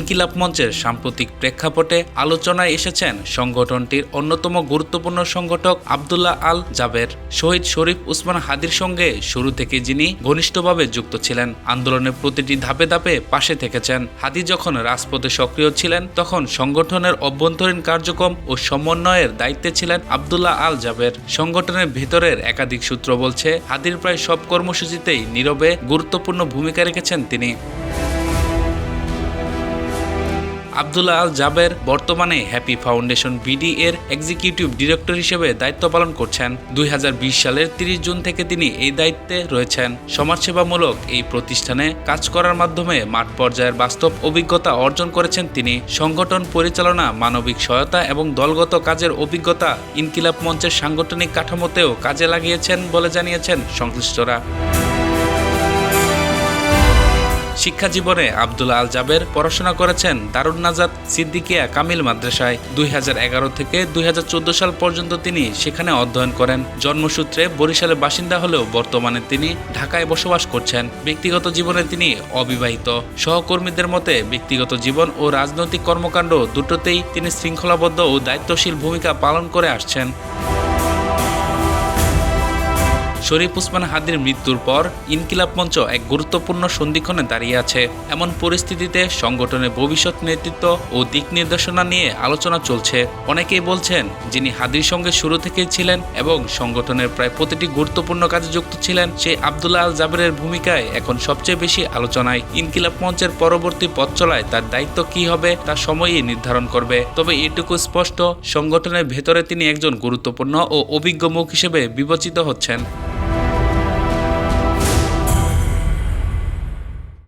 ইনকিলাব মঞ্চের সাম্প্রতিক প্রেক্ষাপটে আলোচনায় এসেছেন সংগঠনটির অন্যতম গুরুত্বপূর্ণ সংগঠক আবদুল্লাহ আল জাবের। শহীদ শরীফ উসমান হাদির সঙ্গে শুরু থেকে যিনি ঘনিষ্ঠভাবে যুক্ত ছিলেন, আন্দোলনের প্রতিটি ধাপে ধাপে পাশে থেকেছেন। হাদি যখন রাজপথে সক্রিয় ছিলেন, তখন সংগঠনের অভ্যন্তরীণ কার্যক্রম ও সমন্বয়ের দায়িত্বে ছিলেন আবদুল্লাহ আল জাবের। সংগঠনের ভেতরের একাধিক সূত্র বলছে, হাদির প্রায় সব কর্মসূচিতেই নীরবে গুরুত্বপূর্ণ ভূমিকা রেখেছেন তিনি। আবদুল্লাহ আল জাবের বর্তমানে হ্যাপি ফাউন্ডেশন বিডি এর এক্সিকিউটিভ ডিরেক্টর হিসেবে দায়িত্ব পালন করছেন। দুই হাজার বিশ সালের 30 জুন থেকে তিনি এই দায়িত্বে রয়েছেন। সমাজসেবামূলক এই প্রতিষ্ঠানে কাজ করার মাধ্যমে মাঠ পর্যায়ের বাস্তব অভিজ্ঞতা অর্জন করেছেন তিনি। সংগঠন পরিচালনা, মানবিক সহায়তা এবং দলগত কাজের অভিজ্ঞতা ইনকিলাব মঞ্চের সাংগঠনিক কাঠামোতেও কাজে লাগিয়েছেন বলে জানিয়েছেন সংশ্লিষ্টরা। শিক্ষা জীবনে আব্দুল আল জাবের পড়াশোনা করেছেন দারুণ নাজাদ সিদ্দিকিয়া কামিল মাদ্রাসায়। দুই হাজার এগারো থেকে দুই হাজার চোদ্দ সাল পর্যন্ত তিনি সেখানে অধ্যয়ন করেন। জন্মসূত্রে বরিশালের বাসিন্দা হলেও বর্তমানে তিনি ঢাকায় বসবাস করছেন। ব্যক্তিগত জীবনে তিনি অবিবাহিত। সহকর্মীদের মতে ব্যক্তিগত জীবন ও রাজনৈতিক কর্মকাণ্ড দুটোতেই তিনি শৃঙ্খলাবদ্ধ ও দায়িত্বশীল ভূমিকা পালন করে আসছেন। শরীফ উসমান হাদির মৃত্যুর পর ইনকিলাব মঞ্চ এক গুরুত্বপূর্ণ সন্ধিক্ষণে দাঁড়িয়ে আছে। এমন পরিস্থিতিতে সংগঠনের ভবিষ্যৎ নেতৃত্ব ও দিক নির্দেশনা নিয়ে আলোচনা চলছে। অনেকেই বলছেন, যিনি হাদির সঙ্গে শুরু থেকেই ছিলেন এবং সংগঠনের প্রায় প্রতিটি গুরুত্বপূর্ণ কাজে যুক্ত ছিলেন সেই আবদুল্লাহ আল জাবেরের ভূমিকায় এখন সবচেয়ে বেশি আলোচনায়। ইনকিলাব মঞ্চের পরবর্তী পথ চলায় তার দায়িত্ব কি হবে তা সময়ই নির্ধারণ করবে। তবে এটুকু স্পষ্ট, সংগঠনের ভেতরে তিনি একজন গুরুত্বপূর্ণ ও অভিজ্ঞ মুখ হিসেবে বিবেচিত হচ্ছেন।